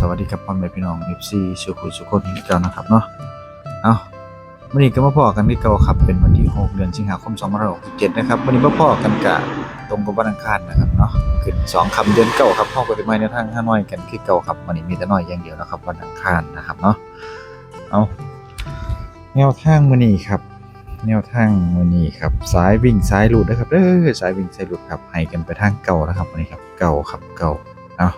สวัสดีครับพ่อแม่พี่น้อง FC สุขุสุขคนที่เก่านะครับเนาะเอาวันนี้ก็มาพ่อกันที่เก่าครับเป็นวันที่6เดือนสิงหาคม2567นะครับวันนี้มาพอกันกะตรงกับวันอังคารนะครับเนาะขึ้น2คำเดือนเก่าครับพ่อก็จะมาในทางห้าน้อยกันคือเก่าครับวันนี้มีแต่น้อยอย่างเดียวนะครับวันอังคารนะครับเนาะเอาแนวทางมื้อนี้ครับแนวทางมื้อนี้ครับสายวิ่งสายหลุดนะครับเด้อสายวิ่งสายหลุดครับให้กันไปทางเก่านะครับวันนี้ครับเก่าครับเก่าเอา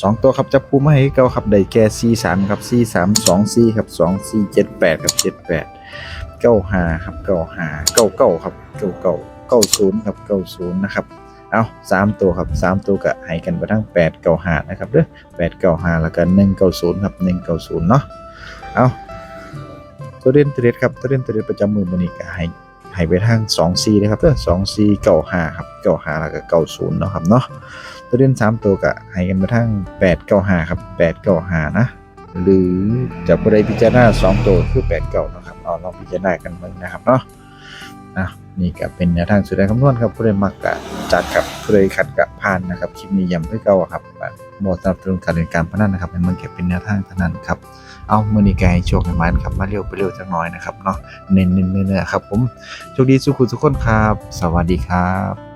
สองตัวครับจับคู่มาให้เก่าครับได้แก่ C3 ครับ C3 2 C ครับ2 C 78ครับ78 95ครับ95 99ครับ99 90ครับ90นะครับเอาสามตัวครับสามตัวก็ให้กันไปทาง8 95นะครับเด้อ8 95แล้วก็190ครับ190เนาะเอาตัวเด่นตัวเด็ดครับตัวเด่นตัวเด็ดประจำมือมันนี่ก็ให้ ให้ไปทาง 2 c นะครับเด้อ 2 c 95ครับ95แล้วก็90เนาะครับเนาะตัวเด่น3 ตัวก็ให้กันไปทาง8 95ครับ8 95นะ หรือจะบ่ได้พิจารณา2 ตัวคือ8 9นะครับเอาลองพิจารณากันบิ่งนะครับเนาะอะนี่ก็เป็นแนวทางสุดท้ายคำนวณครับผู้ใดมักกะจัดกับผู้ใดขัดกะผ่านนะครับคลิปนี้ย้ำให้เก่าครับ อะหมดสนับสนุนการเล่นการพนันนะครับให้มันเก็บเป็นแนวทางเท่านั้นครับเอามือนี้แกโชคให้มันครับมาเร็วไปเร็วจักหน่อยนะครับเนาะเน้นๆเนื้อๆครับผมโชคดีสุขุทุกคนครับ สวัสดีครับ